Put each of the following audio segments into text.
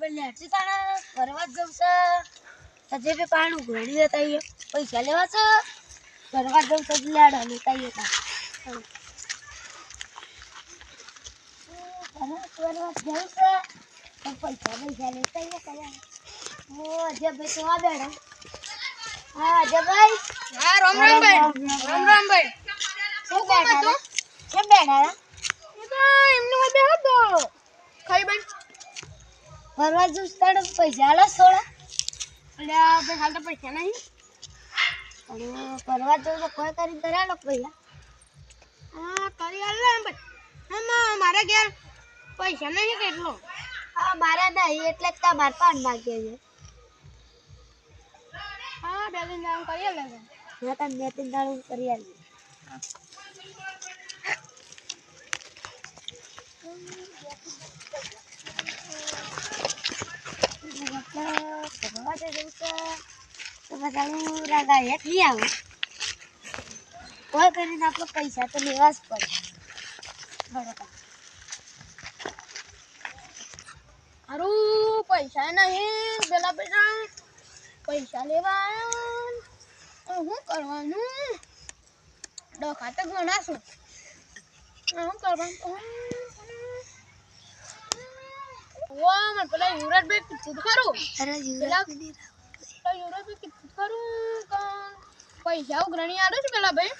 પેલી હેઠી તાણા ફરવા જવું છે. હજે બે પાણી ઘોડી પૈસા લેવા છે? ફરવા જવું છે લેડા લેતા આઈએ ફરવા જવું છે? પૈસા પૈસા લેતા આઈએ કયા ઓ અજય ભાઈ તો આ બેડો હા અજય હા રામ રામ ભાઈ. રામ રામ ભાઈ. શું બેઠા કેમ બેઠા હતા? એ તો એમને બેહો તો. ખાઈ ભાઈ ફરવા જવું સ્થળ પૈસા આલો થોડા એટલે આપણે હાલ તો પૈસા નહીં. અરે ફરવા જવું તો કોઈ કરી લો પૈસા. હા કરી હાલ ને ભાઈ મારા ઘેર પૈસા નહીં કેટલો હા મારા નહીં એટલે જ તમાર પાન માગીએ છે. હા બે દિન દામ કરી હાલ ને બે ત્રણ દાડું કરી આલી ફરવા છે પૈસા તો લેવા જ પડે બરોબર પૈસા નહીં પેલા પૈસા પૈસા લેવા શું કરવાનું? ડખા તો ઘણા શું શું કરવાનું? મને પેલા યુવરાજ ભાઈ કીધું ખરું? અરે પેલા- પેલા યુવરાજ ભાઈ કીધું ખરું પૈસા ઉઘરાણી આવે છે પેલા ભાઈ.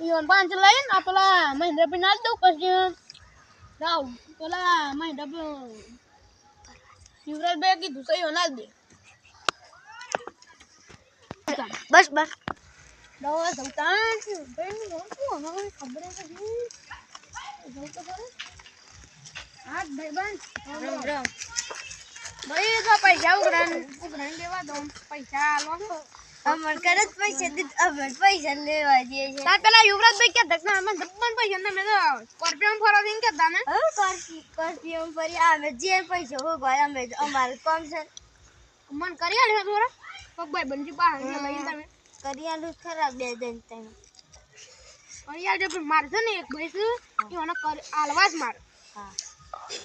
ઈવન પાંચ લઈને આ પેલા મહેન્દ્રભાઈ ના દઉં પછી. રાવ પેલા મહેન્દ્રભાઈ યુવરાજભાઈ કીધું સહી ના દે. બસ બસ. દવા જવતા ભાઈ ખબર નથી. જવું તો ખરું પૈસા ઉઘરાણ. દઉં. પૈસા આલો અમર કરે જ પૈસા દીધ અમર પૈસા લેવા છે. તાર પેલા યુવરાજભાઈ કે ના અમે પૈસા ને મેં તો સ્કોર્પિયો ફરવા દઈને કહેતા ને. હવે કરશી કરશી એમ ફરી અમે જે પૈસા હોય અમે અમારે કોમ છે. મન કરી આલે થોડા. પગભાઈ બનજી લઈને તમે. કરી આલું ખરા બે દિન તમે કરી પણ મારજો ને એક ભાઈ છે એ આલવા જ મારે. હા. off.